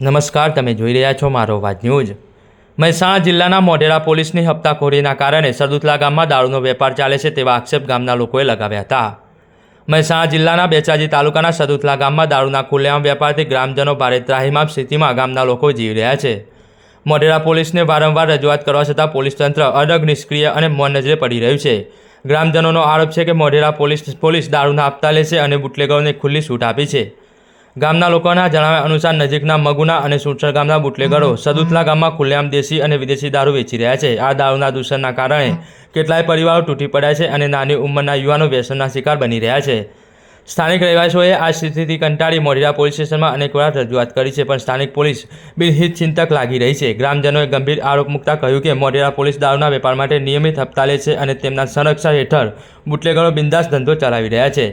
નમસ્કાર, તમે જોઈ રહ્યા છો મારો વાત ન્યૂઝ. મહેસાણા જિલ્લાના મોઢેરા પોલીસની હપ્તાખોરીના કારણે સરદુતલા ગામમાં દારૂનો વેપાર ચાલે છે તેવા આક્ષેપ ગામના લોકોએ લગાવ્યા હતા. મહેસાણા જિલ્લાના બેચાજી તાલુકાના સરદુતલા ગામમાં દારૂના ખુલ્લેઆમ વેપારથી ગ્રામજનો ભારે ત્રાહિમામ સ્થિતિમાં ગામના લોકો જીવી રહ્યા છે. મોઢેરા પોલીસને વારંવાર રજૂઆત કરવા છતાં પોલીસ તંત્ર અડગ, નિષ્ક્રિય અને મૌન પડી રહ્યું છે. ગ્રામજનોનો આરોપ છે કે મોઢેરા પોલીસ પોલીસ દારૂના હપ્તા લે છે અને બુટલેગરોને ખુલ્લી છૂટ આપી છે. ગામના લોકોના જણાવ્યા અનુસાર નજીકના મગુના અને સુરસર ગામના બુટલેગરો સદુતલા ગામમાં ખુલ્લેઆમ દેશી અને વિદેશી દારૂ વેચી રહ્યા છે. આ દારૂના દૂષણના કારણે કેટલાય પરિવારો તૂટી પડ્યા છે અને નાની ઉંમરના યુવાનો વ્યસનના શિકાર બની રહ્યા છે. સ્થાનિક રહેવાસીઓએ આ સ્થિતિથી કંટાળી મોઢેરા પોલીસ સ્ટેશનમાં અનેક વાર રજૂઆત કરી છે, પણ સ્થાનિક પોલીસ બિનહિત ચિંતક લાગી રહી છે. ગ્રામજનોએ ગંભીર આરોપ મૂકતા કહ્યું કે મોઢેરા પોલીસ દારૂના વેપાર માટે નિયમિત હપ્તા લે છે અને તેમના સંરક્ષણ હેઠળ બુટલેગરો બિંદાસ ધંધો ચલાવી રહ્યા છે.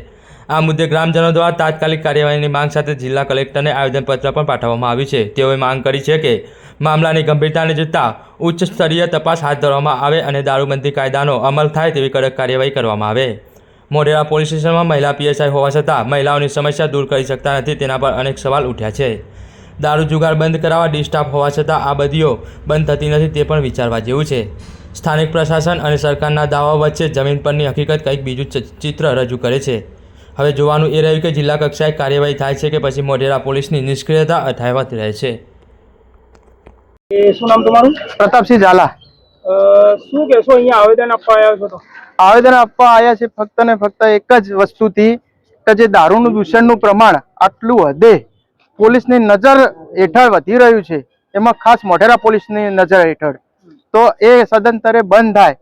આ મુદ્દે ગ્રામજનો દ્વારા તાત્કાલિક કાર્યવાહીની માંગ સાથે જિલ્લા કલેક્ટરને આવેદનપત્ર પણ પાઠવવામાં આવ્યું છે. તેઓએ માંગ કરી છે કે મામલાની ગંભીરતાને જોતા ઉચ્ચ સ્તરીય તપાસ હાથ ધરવામાં આવે અને દારૂબંધી કાયદાનો અમલ થાય તેવી કડક કાર્યવાહી કરવામાં આવે. મોઢેરા પોલીસ સ્ટેશનમાં મહિલા પીએસઆઈ હોવા છતાં મહિલાઓની સમસ્યા દૂર કરી શકતા નથી, તેના પર અનેક સવાલ ઉઠ્યા છે. દારૂ જુગાર બંધ કરાવવા ડિસ્ટાફ હોવા છતાં આ બધીઓ બંધ થતી નથી તે પણ વિચારવા જેવું છે. સ્થાનિક પ્રશાસન અને સરકારના દાવાઓ વચ્ચે જમીન પરની હકીકત કંઈક બીજું ચિત્ર રજૂ કરે છે. હવે જોવાનું એ રહ્યું કે જિલ્લા કક્ષાએ કાર્યવાહી થાય છે કે પછી મોઢેરા પોલીસની નિષ્ક્રિયતા અથાયવત રહે છે શું નામ તમારું? પ્રતાપસિંહ ઝાલા. શું કહેશો અહીંયા આવેદન આપવા આવ્યા છો તો? આવેદન આપવા આવ્યા છે ફક્ત ને ફક્ત એક જ વસ્તુથી કે જે દારૂનું દૂષણનું પ્રમાણ આટલું હદે પોલીસની નજર હેઠળ વધી રહ્યું છે. એમાં ખાસ મોઢેરા પોલીસની નજર હેઠળ. તો એ સદંતરે બંધ થાય.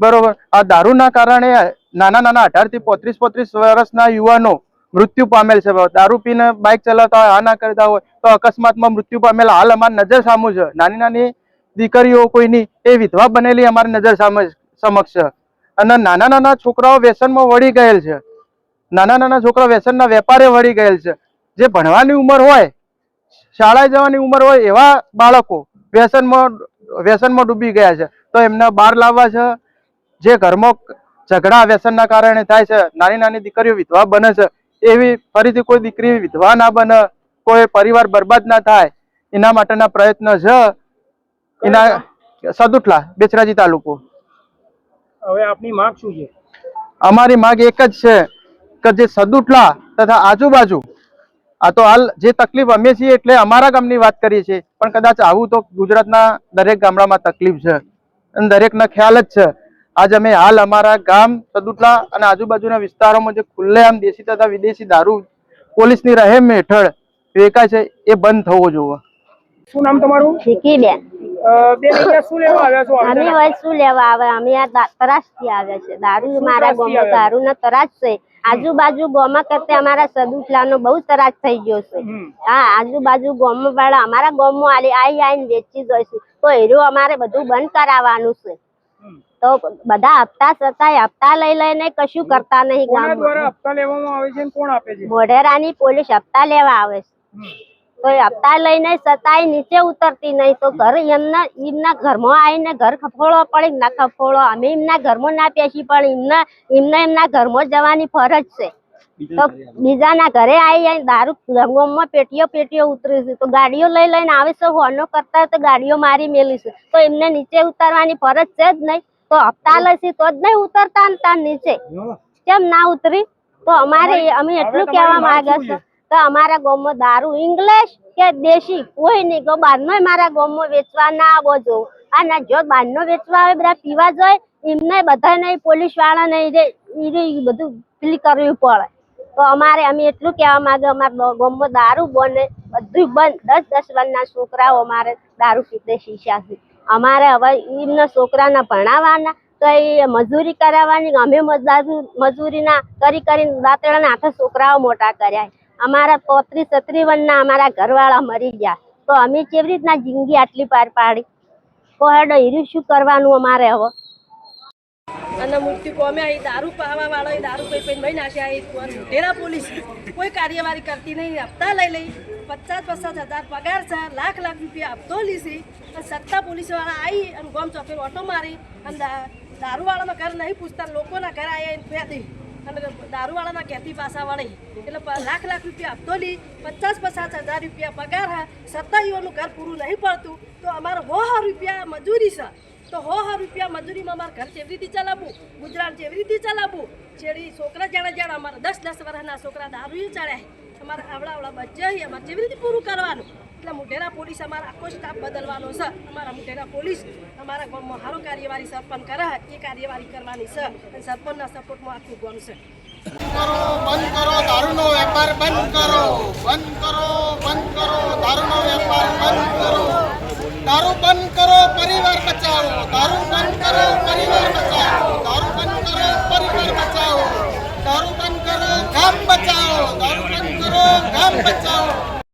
બરોબર? આ દારૂના કારણે નાના નાના અઢારથી પોત્રીસ પોત્રીસ વર્ષના યુવાનો મૃત્યુ પામેલ છે. દારૂ પીને બાઇક ચલાવતા હોય, આ ના કરતા હોય, તો અકસ્માતમાં મૃત્યુ પામેલ. હાલ અમારી નજર સામું છે. નાની નાની દીકરીઓ કોઈની એ વિધવા બનેલી અમારી નજર સામે સમક્ષ છે. અને નાના નાના છોકરાઓ વ્યસનમાં વળી ગયેલ છે. નાના નાના છોકરા વ્યસનના વેપારે વળી ગયેલ છે. જે ભણવાની ઉંમર હોય, શાળાએ જવાની ઉંમર હોય, એવા બાળકો વ્યસનમાં વ્યસનમાં ડૂબી ગયા છે. તો એમને બહાર લાવવા છે. જે ઘરમાં ઝઘડા વ્યસનના કારણે થાય છે નાની નાની દીકરીઓ વિધવા બને છે એવી ફરીથી કોઈ દીકરી વિધવા ના બને કોઈ પરિવાર બરબાદ ના થાય એના માટેના પ્રયત્ન છે. એના સદુટલા બેચરાજી તાલુકો. હવે આપની માંગ શું છે? અમારી માંગ એક જ છે કે જે સદુટલા તથા આજુબાજુ આ તો હાલ જે તકલીફ અમે છીએ એટલે અમારા ગામની વાત કરીએ છીએ પણ કદાચ આવું તો ગુજરાતના દરેક ગામડામાં તકલીફ છે. અને દરેકના ખ્યાલ જ છે. આજ અમે હાલ અમારા ગામ સદુટલા અને આજુબાજુના વિસ્તારોમાં જે ખુલ્લેઆમ દેશી તથા વિદેશી દારૂ પોલીસની રહેમ હેઠળ વેચાય છે એ બંધ થવો જોઈએ શું નામ તમારું? શીખી બેન અ, બેન અહીંયા શું લેવા આવ્યા છો? અમે હવે શું લેવા આવે? અમે આ દા- આવ્યા છે દારૂ મારા ગામમાં આવ્યા? દારૂ છે. આજુબાજુ ગામમાં કરતે અમારા સદુટલાનો બહુ તરાસ થઈ ગયો છે. હા આજુબાજુ ગામમાં વાળા અમારા ગામમાં આલી આઈ આઈને વેચી જાય છે. તો એરું અમારે બધું બંધ કરાવવાનું છે. તો બધા હપ્તા છતાંય હપ્તા લઈ લઈને કશું કરતા નહીં ગામ દ્વારા હપ્તા લેવામાં આવે છે કોણ આપે છે? મોઢેરાની પોલીસ હપ્તા લેવા આવે છે. તો હપ્તા લઈને છતાંય નીચે ઉતરતી નહીં તો ઘર એમના એમના ઘરમાં આવીને ઘર ખફોળો પડે ના ખફોળો અમે એમના ઘરમાં ના પેસી પણ એમના એમને એમના ઘરમાં જવાની ફરજ છે. તો બીજાના ઘરે આવી દારૂ રંગોમાં પેટીઓ પેટીઓ ઉતરી છે. તો ગાડીઓ લઈ લઈને આવે છે. હોનો કરતા તો ગાડીઓ મારી મેલી છે. તો એમને નીચે ઉતારવાની ફરજ છે જ નહીં. તો હપ્તા લેશે તો જ નહીં ઉતરતા ને તાર નીચે. કેમ ના ઉતરી? તો અમારે અમે એટલું કહેવા માંગ છે તો અમારા ગામમાં દારૂ ઇંગ્લિશ કે દેશી? કોઈ નહીં. કે બહારનો મારા ગામમાં વેચવા ના આવો જો. અને જો બહારનો વેચવા આવે બધા પીવા જોઈએ એમને બધા નહીં પોલીસવાળા નહીં રે એ બધું પેલી કરવી પડે. તો અમારે અમે એટલું કહેવા માંગે અમારા ગામમાં દારૂ બને. બધું બંધ. દસ દસ વર્ષના છોકરાઓ અમારે દારૂ પીતે શીશા છે અમારે હવે એમના છોકરાને ભણાવવાના, તો એ મજૂરી કરાવવાની, અમે મજૂરીના કરી કરીને દાંતડાના હાથે છોકરાઓ મોટા કર્યા અમારા પોત્રીસ છત્રીસ વર્ષના અમારા ઘરવાળા મરી ગયા. તો અમે કેવી રીતના જિંદગી આટલી પાર પાડી? તો હીરું શું કરવાનું અમારે હવે? અને મૃત્યુ કોમે અહીં દારૂ પાવા વાળો દારૂ પી પીને મહી નાખ્યા એ ઢેરા પોલીસ કોઈ કાર્યવાહી કરતી નહીં, હપ્તા લઈ લઈ. પચાસ પચાસ હજાર પગાર છે, લાખ લાખ રૂપિયા હપ્તો લીધી અને સત્તા પોલીસવાળા આવી અને ગોમ ચોકે ઓટો મારી અને દારૂવાળાના ઘર નહીં પૂછતા, લોકોના ઘર આવ્યા એને ફેદી અને દારૂવાળાના ઘેરથી પાસા વળી. એટલે લાખ લાખ રૂપિયા હપ્તો લી પચાસ પચાસ હજાર રૂપિયા પગાર હા. સત્તાઈઓનું ઘર પૂરું નહીં પડતું. તો અમારે હો હા રૂપિયા મજૂરી છે. તો હો હો રૂપિયા મજૂરીમાં અમારે ઘર કેવી રીતે ચલાવવું? ગુજરાન કેવી રીતે ચલાવવું? છેડી છોકરા જાણે જાણે અમારા દસ દસ વર્ષના છોકરા દારૂ ચડ્યા. અમારા આવડા આવડા બચ્ચા છે અમારે કેવી રીતે પૂરું કરવાનું. એટલે મુઢેરા પોલીસ અમારા આખો સ્ટાફ બદલવાનો છે. અમારા મુઢેરા પોલીસ અમારા ગામમાં સારો કાર્યવાહી સરપંચ કરે એ કાર્યવાહી કરવાની છે અને સરપંચના સપોર્ટમાં આખું ગામ છે. વેપાર